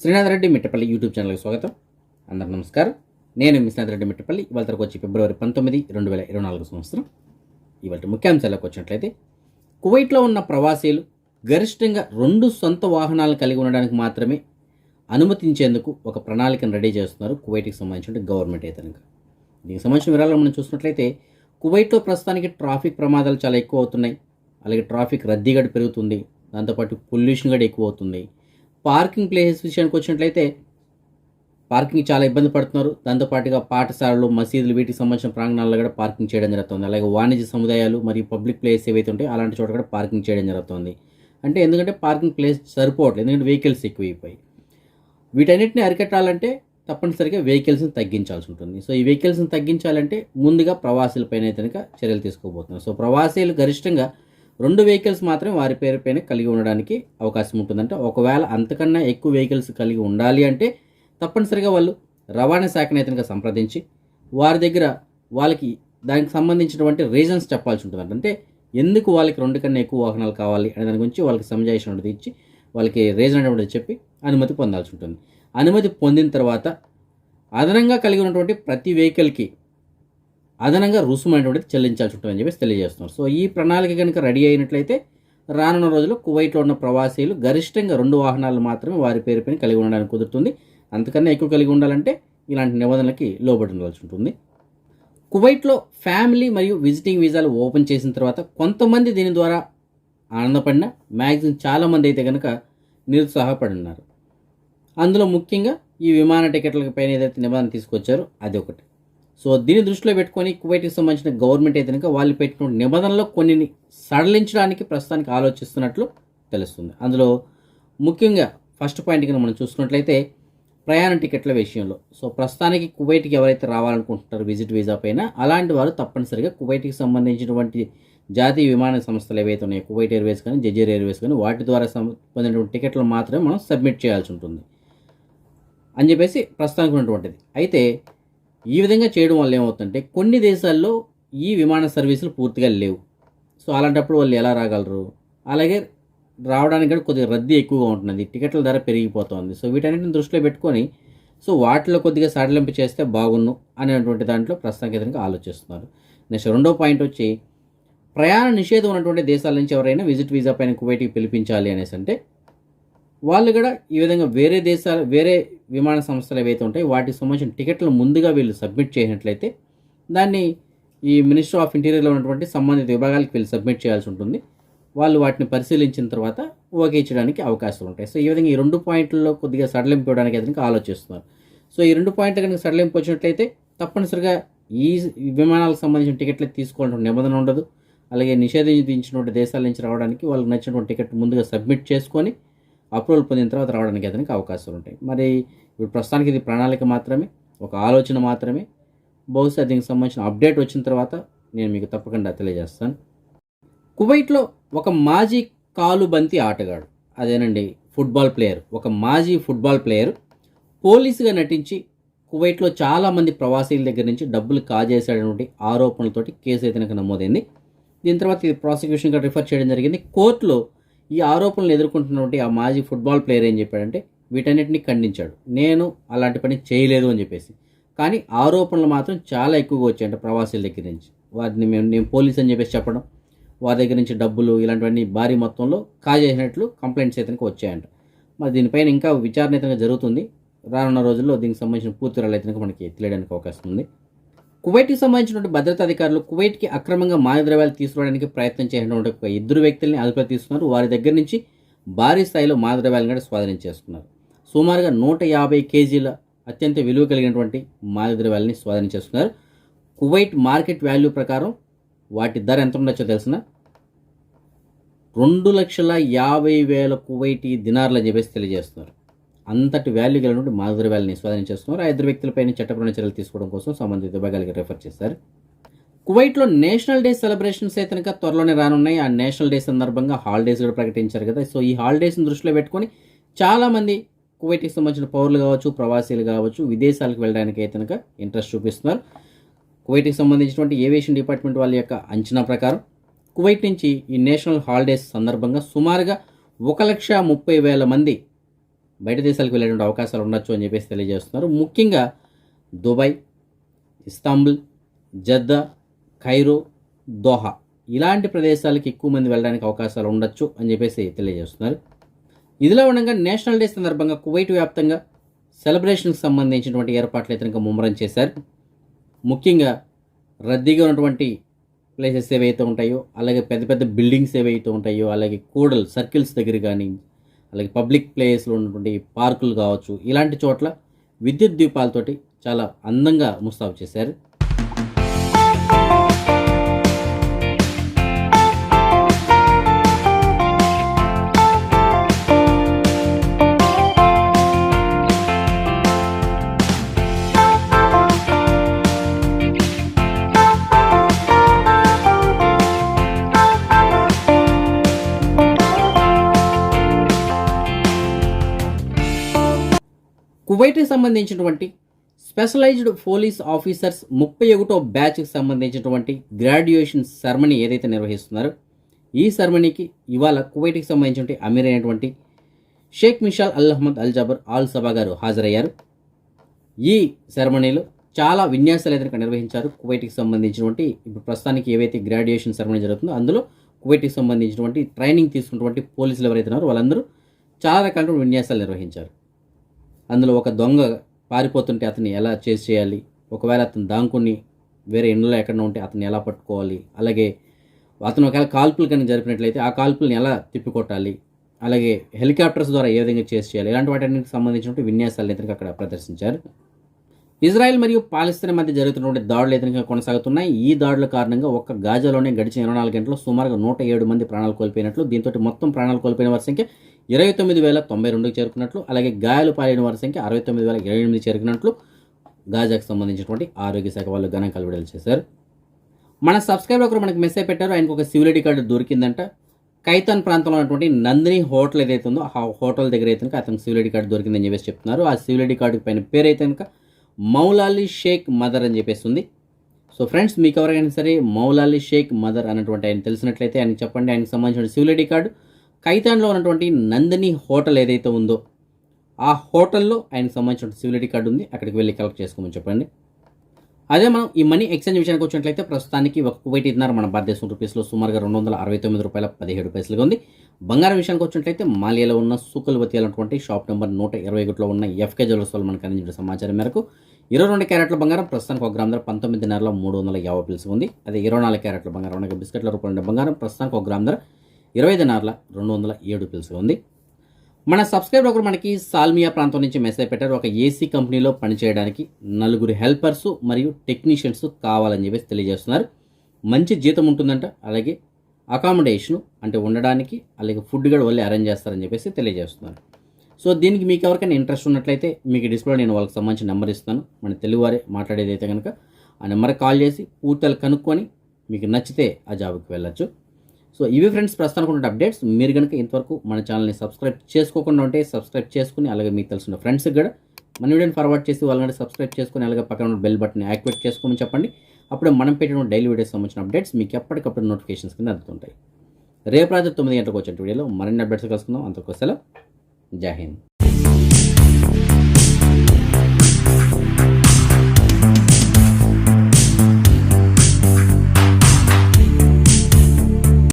Srinath Reddy Mittapalli YouTube ఛానల్కి స్వాగతం. అందరు నమస్కారం. నేను మీ రెడ్డి మిట్టపల్లి. ఇవాళ తరకు వచ్చి ఫిబ్రవరి పంతొమ్మిది రెండు వేల ఇరవై నాలుగు సంవత్సరం. ఇవాళ ముఖ్యాంశాలకు వచ్చినట్లయితే కువైట్లో ఉన్న ప్రవాసీలు గరిష్టంగా రెండు సొంత వాహనాలు కలిగి ఉండడానికి మాత్రమే అనుమతించేందుకు ఒక ప్రణాళికను రెడీ చేస్తున్నారు కువైట్కి సంబంధించిన గవర్నమెంట్ అయితే కనుక దీనికి సంబంధించిన వివరాలు మనం చూసినట్లయితే కువైట్లో ప్రస్తుతానికి ట్రాఫిక్ ప్రమాదాలు చాలా ఎక్కువ అవుతున్నాయి. అలాగే ట్రాఫిక్ రద్దీ గడి పెరుగుతుంది. దాంతోపాటు పొల్యూషన్ గడి ఎక్కువ అవుతుంది. పార్కింగ్ ప్లేసెస్ విషయానికి వచ్చినట్లయితే పార్కింగ్ చాలా ఇబ్బంది పడుతున్నారు. దాంతోపాటుగా పాఠశాలలు మసీదులు వీటికి సంబంధించిన ప్రాంగణాల్లో కూడా పార్కింగ్ చేయడం జరుగుతుంది. అలాగే వాణిజ్య సముదాయాలు మరియు పబ్లిక్ ప్లేస్ ఏవైతే ఉంటాయో అలాంటి చోట కూడా పార్కింగ్ చేయడం జరుగుతుంది. అంటే ఎందుకంటే పార్కింగ్ ప్లేస్ సరిపోవట్లేదు. ఎందుకంటే వెహికల్స్ ఎక్కువైపోయి వీటన్నిటిని అరికట్టాలంటే తప్పనిసరిగా వెహికల్స్ని తగ్గించాల్సి ఉంటుంది. సో ఈ వెహికల్స్ని తగ్గించాలంటే ముందుగా ప్రవాసీలపైన అయితే కనుక చర్యలు తీసుకోబోతున్నారు. సో ప్రవాసీలు గరిష్టంగా రెండు వెహికల్స్ మాత్రమే వారి పేరుపైన కలిగి ఉండడానికి అవకాశం ఉంటుందంటే. ఒకవేళ అంతకన్నా ఎక్కువ వెహికల్స్ కలిగి ఉండాలి అంటే తప్పనిసరిగా వాళ్ళు రవాణా శాఖను అయితే సంప్రదించి వారి దగ్గర వాళ్ళకి దానికి సంబంధించినటువంటి రీజన్స్ చెప్పాల్సి ఉంటుంది అంటే ఎందుకు వాళ్ళకి రెండు కన్నా ఎక్కువ వాహనాలు కావాలి అనే దాని గురించి వాళ్ళకి సంజాయిషన్ అనేది ఇచ్చి వాళ్ళకి రీజన్ అనేటువంటిది చెప్పి అనుమతి పొందాల్సి ఉంటుంది. అనుమతి పొందిన తర్వాత అదనంగా కలిగి ఉన్నటువంటి ప్రతి వెహికల్కి అదనంగా రుసుము అనేటువంటిది చెల్లించాల్సి ఉంటుందని చెప్పేసి తెలియజేస్తున్నారు. సో ఈ ప్రణాళిక కనుక రెడీ అయినట్లయితే రానున్న రోజుల్లో కువైట్లో ఉన్న ప్రవాసీలు గరిష్టంగా రెండు వాహనాలు మాత్రమే వారి పేరుపైన కలిగి ఉండడానికి కుదురుతుంది. అంతకన్నా ఎక్కువ కలిగి ఉండాలంటే ఇలాంటి నిబంధనలకి లోబడి ఉండాల్సి ఉంటుంది కువైట్లో ఫ్యామిలీ మరియు విజిటింగ్ వీసాలు ఓపెన్ చేసిన తర్వాత కొంతమంది దీని ద్వారా ఆనందపడిన మ్యాక్సిమం చాలామంది అయితే కనుక నిరుత్సాహపడి ఉన్నారు అందులో ముఖ్యంగా ఈ విమాన టికెట్ల పైన ఏదైతే నిబంధన తీసుకొచ్చారో అది ఒకటి సో దీన్ని దృష్టిలో పెట్టుకొని కువైట్కి సంబంధించిన గవర్నమెంట్ అయితే కనుక వాళ్ళు పెట్టిన నిబంధనలు కొన్ని సడలించడానికి ప్రస్తుతానికి ఆలోచిస్తున్నట్లు తెలుస్తుంది. అందులో ముఖ్యంగా ఫస్ట్ పాయింట్ కింద మనం చూసుకున్నట్లయితే ప్రయాణ టికెట్ల విషయంలో. సో ప్రస్తుతానికి కువైట్కి ఎవరైతే రావాలనుకుంటున్నారో విజిట్ వీసా పైన అలాంటి వారు తప్పనిసరిగా కువైట్కి సంబంధించినటువంటి జాతీయ విమాన సంస్థలు ఏవైతే ఉన్నాయో కువైట్ ఎయిర్వేస్ కానీ జజీర్ ఎయిర్వేస్ కానీ వాటి ద్వారా పొందినటువంటి టికెట్లు మాత్రమే మనం సబ్మిట్ చేయాల్సి ఉంటుంది. అని చెప్పేసి ప్రస్తుతానికి ఉన్నటువంటిది. అయితే ఈ విధంగా చేయడం వల్ల ఏమవుతుందంటే కొన్ని దేశాల్లో ఈ విమాన సర్వీసులు పూర్తిగా లేవు. సో అలాంటప్పుడు వాళ్ళు ఎలా రాగలరు? అలాగే రావడానికి కూడా కొద్దిగా రద్దీ ఎక్కువగా ఉంటుంది టికెట్ల ధర పెరిగిపోతుంది. సో వీటన్నిటిని దృష్టిలో పెట్టుకొని సో వాటిలో కొద్దిగా సడలింపు చేస్తే బాగుండు అనేటువంటి దాంట్లో ప్రస్తుతానికి ఆలోచిస్తున్నారు. నెక్స్ట్ రెండో పాయింట్ వచ్చి ప్రయాణ నిషేధం ఉన్నటువంటి దేశాల నుంచి ఎవరైనా విజిట్ వీసా పైన కువైట్కి పిలిపించాలి అనేసి అంటే వాళ్ళు కూడా ఈ విధంగా వేరే దేశాలు వేరే విమాన సంస్థలు ఏవైతే ఉంటాయి వాటికి సంబంధించిన టికెట్లు ముందుగా వీళ్ళు సబ్మిట్ చేసినట్లయితే దాన్ని ఈ మినిస్టర్ ఆఫ్ ఇంటీరియర్లో ఉన్నటువంటి సంబంధిత విభాగాలకు వీళ్ళు సబ్మిట్ చేయాల్సి ఉంటుంది. వాళ్ళు వాటిని పరిశీలించిన తర్వాత ఓకే ఇచ్చడానికి అవకాశాలు ఉంటాయి. సో ఈ విధంగా ఈ రెండు పాయింట్లలో కొద్దిగా సడలింపు ఇవ్వడానికి అతనికి ఆలోచిస్తున్నారు. సో ఈ రెండు పాయింట్లు కనుక సడలింపు వచ్చినట్లయితే తప్పనిసరిగా ఈ విమానాలకు సంబంధించిన టికెట్లు తీసుకోవాలంటే నిబంధన ఉండదు. అలాగే నిషేధించినటువంటి దేశాల నుంచి రావడానికి వాళ్ళకి నచ్చినటువంటి టికెట్ ముందుగా సబ్మిట్ చేసుకొని అప్రూవల్ పొందిన తర్వాత రావడానికి అతనికి అవకాశాలు ఉంటాయి. మరి ఇప్పుడు ప్రస్తుతానికి ఇది ప్రణాళిక మాత్రమే ఒక ఆలోచన మాత్రమే. బహుశా దీనికి సంబంధించిన అప్డేట్ వచ్చిన తర్వాత నేను మీకు తప్పకుండా తెలియజేస్తాను. కువైట్లో ఒక మాజీ కాలుబంతి ఆటగాడు అదేనండి ఫుట్బాల్ ప్లేయర్ ఒక మాజీ ఫుట్బాల్ ప్లేయర్ పోలీసుగా నటించి కువైట్లో చాలామంది ప్రవాసీల దగ్గర నుంచి డబ్బులు కాజేశాడనేటువంటి ఆరోపణలతోటి కేసు అయితే కనుక నమోదైంది. దీని తర్వాత ఇది ప్రాసిక్యూషన్గా రిఫర్ చేయడం జరిగింది. కోర్టులో ఈ ఆరోపణలు ఎదుర్కొంటున్నటువంటి ఆ మాజీ ఫుట్బాల్ ప్లేయర్ ఏం చెప్పాడంటే వీటన్నిటిని ఖండించాడు. నేను అలాంటి పని చేయలేదు అని చెప్పేసి. కానీ ఆరోపణలు మాత్రం చాలా ఎక్కువగా వచ్చాయంట ప్రవాసీల దగ్గర నుంచి. వారిని మేము నేను పోలీస్ అని చెప్పేసి చెప్పడం వారి దగ్గర నుంచి డబ్బులు ఇలాంటివన్నీ భారీ మొత్తంలో కాజేసినట్లు కంప్లైంట్స్ అయితే వచ్చాయంట. మరి దీనిపైన ఇంకా విచారణ అయితే జరుగుతుంది. రానున్న రోజుల్లో దీనికి సంబంధించిన పూర్తి రాళ్ళు అయితే మనకి తెలియడానికి అవకాశం ఉంది. కువైట్కి సంబంధించినటువంటి భద్రతా అధికారులు కువైట్కి అక్రమంగా మాదద్రవ్యాలు తీసుకురావడానికి ప్రయత్నం చేసినటువంటి ఒక ఇద్దరు వ్యక్తుల్ని అదుపులో తీసుకున్నారు. వారి దగ్గర నుంచి భారీ స్థాయిలో మాదద్రవ్యాలను కూడా స్వాధీనం చేసుకున్నారు. సుమారుగా నూట యాభై కేజీల అత్యంత విలువ కలిగినటువంటి మాదద్రవ్యాలని స్వాధీనం చేసుకున్నారు. కువైట్ మార్కెట్ వాల్యూ ప్రకారం వాటి ధర ఎంత ఉండొచ్చో తెలిసిన రెండు లక్షల యాభై వేల కువైటీ దినార్లు అని చెప్పేసి తెలియజేస్తున్నారు. అంతటి వాల్యూ కలిగినటువంటి వాల్యూని స్వాధీనం చేస్తున్నారు ఆ ఇద్దరు వ్యక్తులపైన చట్టపరమైన చర్యలు తీసుకోవడం కోసం సంబంధిత విభాగాలకి రెఫర్ చేశారు. కువైట్లో నేషనల్ డే సెలబ్రేషన్స్ అయితే కనుక త్వరలోనే రానున్నాయి. ఆ నేషనల్ డే సందర్భంగా హాలిడేస్ కూడా ప్రకటించారు కదా. సో ఈ హాలిడేస్ని దృష్టిలో పెట్టుకొని చాలామంది కువైట్కి సంబంధించిన పౌరులు కావచ్చు ప్రవాసీలు కావచ్చు విదేశాలకు వెళ్ళడానికి అయితే కనుక ఇంట్రెస్ట్ చూపిస్తున్నారు. కువైట్కి సంబంధించినటువంటి ఏవియేషన్ డిపార్ట్మెంట్ వాళ్ళ యొక్క అంచనా ప్రకారం కువైట్ నుంచి ఈ నేషనల్ హాలిడేస్ సందర్భంగా సుమారుగా ఒక లక్ష ముప్పై వేల మంది బయట దేశాలకు వెళ్ళేటువంటి అవకాశాలు ఉండొచ్చు అని చెప్పేసి తెలియజేస్తున్నారు. ముఖ్యంగా Dubai Istanbul Jeddah Cairo Doha ఇలాంటి ప్రదేశాలకు ఎక్కువ మంది వెళ్ళడానికి అవకాశాలు ఉండొచ్చు అని చెప్పేసి తెలియజేస్తున్నారు. ఇదిలో ఉండగా నేషనల్ డే సందర్భంగా కువైట్ వ్యాప్తంగా సెలబ్రేషన్కి సంబంధించినటువంటి ఏర్పాట్లు అయితే కనుక ముమ్మరం చేశారు. ముఖ్యంగా రద్దీగా ఉన్నటువంటి ప్లేసెస్ ఏవైతే ఉంటాయో అలాగే పెద్ద పెద్ద బిల్డింగ్స్ ఏవైతే ఉంటాయో అలాగే కూడలు సర్కిల్స్ దగ్గర కానీ అలాగే పబ్లిక్ ప్లేస్లో ఉన్నటువంటి పార్కులు కావచ్చు ఇలాంటి చోట్ల విద్యుత్ దీపాలతోటి చాలా అందంగా ముస్తాబు చేశారు. సంబంధించినటువంటి స్పెషలైజ్డ్ పోలీస్ ఆఫీసర్స్ ముప్పై ఒకటో బ్యాచ్కి సంబంధించినటువంటి గ్రాడ్యుయేషన్ సెరమనీ ఏదైతే నిర్వహిస్తున్నారో ఈ సెరమనీకి ఇవాళ కువైట్కి సంబంధించినటువంటి అమీర్ అయినటువంటి Sheikh Mishal Al Ahmad Al Jaber Al Sabah గారు హాజరయ్యారు. ఈ సెరమనీలో చాలా విన్యాసాలు అయితే నిర్వహించారు. కువైట్కి సంబంధించినటువంటి ఇప్పుడు ప్రస్తుతానికి ఏవైతే గ్రాడ్యుయేషన్ సెరమనీ జరుగుతుందో అందులో కువైట్కి సంబంధించినటువంటి ట్రైనింగ్ తీసుకున్నటువంటి పోలీసులు ఎవరైతే ఉన్నారో వాళ్ళందరూ చాలా రకాల విన్యాసాలు నిర్వహించారు. అందులో ఒక దొంగ పారిపోతుంటే అతన్ని ఎలా చేసి చేయాలి? ఒకవేళ అతను దాంకుని వేరే ఇండ్లో ఎక్కడ ఉంటే అతన్ని ఎలా పట్టుకోవాలి? అలాగే అతను ఒకవేళ కాల్పులు కనుక జరిపినట్లయితే ఆ కాల్పుల్ని ఎలా తిప్పికొట్టాలి? అలాగే హెలికాప్టర్స్ ద్వారా ఏ విధంగా చేసి చేయాలి? ఇలాంటి వాటికి సంబంధించినటువంటి విన్యాసాలు ఇతనికి అక్కడ ప్రదర్శించారు. ఇజ్రాయెల్ మరియు పాలిస్తీన్ మధ్య జరుగుతున్నటువంటి దాడులు ఎదురుగా కొనసాగుతున్నాయి. ఈ దాడుల కారణంగా ఒక్క గాజాలోనే గడిచిన ఇరవై నాలుగు గంటల్లో సుమారుగా నూట ఏడు మంది ప్రాణాలు కోల్పోయినట్లు దీంతో మొత్తం ప్రాణాలు కోల్పోయిన వారి సంఖ్య ఇరవై తొమ్మిది వేల తొంభై రెండుకి చేరుకున్నట్లు అలాగే గాయాలు పాలైన వారి సంఖ్య అరవై తొమ్మిది వేల ఇరవై ఎనిమిది చేరుకున్నట్లు గాజాకు సంబంధించినటువంటి ఆరోగ్య శాఖ వాళ్ళు గణాంకాలు విడుదల చేశారు. మన సబ్స్క్రైబర్ ఒకరు మనకి మెసేజ్ పెట్టారు ఆయనకు ఒక సివిల్ ఐడి కార్డు దొరికిందంట. కైతాన్ ప్రాంతంలో ఉన్నటువంటి నందిని హోటల్ ఏదైతే ఉందో ఆ హోటల్ దగ్గర అయితే అతను అతనికి సివిల్ ఐడి కార్డు దొరికిందని చెప్పేసి చెప్తున్నారు. ఆ సివిల్ ఐడి కార్డు పైన పేరు అయితే కనుక మౌలాలి షేక్ మదర్ అని చెప్పేసి ఉంది సో ఫ్రెండ్స్ మీకు ఎవరైనా సరే మౌలాలి షేక్ మదర్ అన్నటువంటి ఆయన తెలిసినట్లయితే ఆయన చెప్పండి. ఆయనకి సంబంధించిన సివిలిటీ కార్డు కైతాన్లో ఉన్నటువంటి నందిని హోటల్ ఏదైతే ఉందో ఆ హోటల్లో ఆయనకు సంబంధించిన సివిలిటీ కార్డు ఉంది. అక్కడికి వెళ్ళి కలెక్ట్ చేసుకోమని చెప్పండి. అదే మనం ఈ మనీ ఎక్స్చేంజ్ విషయానికి వచ్చినట్లయితే ప్రస్తుతానికి ఒక కువైట్ ఇద్దరు మన భారతదేశం రూపీస్లో సుమారుగా రెండు వందల అరవై తొమ్మిది రూపాయల పదిహేడు పైసలుగా ఉంది. బంగారం విషయానికి వచ్చినట్లయితే మాలియాలో ఉన్న సూకల్వతి అనేటువంటి షాప్ నెంబర్ నూట ఇరవై ఒకటిలో ఉన్న ఎఫ్కే జ్యువెల్స్ వాళ్ళు మనకు అందించిన సమాచారం మేరకు ఇరవై రెండు క్యారెట్ల బంగారం ప్రస్తుతానికి ఒక గ్రామ ధర పంతొమ్మిది నెలల మూడు వందల యాభై పిలుసు ఉంది. అదే ఇరవై నాలుగు క్యారెట్ల బంగారం అనగా బిస్కెట్ల రూపంలో బంగారం ప్రస్తుతానికి ఒక గ్రామ ధర ఇరవై ఐదు నార్ల రెండు వందల ఏడు పిలుసు ఉంది. మన సబ్స్క్రైబర్ ఒకరు మనకి సాల్మియా ప్రాంతం నుంచి మెసేజ్ పెట్టారు. ఒక ఏసీ కంపెనీలో పనిచేయడానికి నలుగురు హెల్పర్స్ మరియు టెక్నీషియన్స్ కావాలని చెప్పేసి తెలియజేస్తున్నారు. మంచి జీతం ఉంటుందంట. అలాగే అకామిడేషను అంటే ఉండడానికి అలాగే ఫుడ్ కూడా వాళ్ళు అరేంజ్ చేస్తారని చెప్పేసి తెలియజేస్తున్నారు. సో దీనికి మీకు ఎవరికైనా ఇంట్రెస్ట్ ఉన్నట్లయితే మీకు డిస్ప్లే నేను వాళ్ళకి సంబంధించిన నెంబర్ ఇస్తాను. మన తెలుగువారే మాట్లాడేది అయితే కనుక ఆ నెంబర్కి కాల్ చేసి పూర్తలు కనుక్కొని మీకు నచ్చితే ఆ జాబ్కి వెళ్ళొచ్చు. సో ఇవి ఫ్రెండ్స్ ప్రస్తుతానికి ఉన్న అప్డేట్స్. మీరు కనుక ఇంతవరకు మన ఛానల్ని సబ్స్క్రైబ్ చేసుకోకుండా ఉంటే సబ్స్క్రైబ్ చేసుకుని అలాగే మీకు తెలిసిన ఫ్రెండ్స్కి కూడా మన వీడియోని ఫార్వర్డ్ చేసి వాళ్ళని సబ్స్క్రైబ్ చేసుకుని అలాగే పక్కన ఉన్న బెల్ బటన్ యాక్టివేట్ చేసుకోమని చెప్పండి. అప్పుడు మనం పెట్టిన డైలీ వీడియోస్ సంబంధించిన అప్డేట్స్ మీకు ఎప్పటికప్పుడు నోటిఫికేషన్స్ కింద అందుతుంటాయి. రేపు రాత్రి తొమ్మిది గంటలకు వచ్చే వీడియోలో మరిన్ని అప్డేట్స్ కలుసుకుందాం. అంతకు సెలవు. జై హింద్.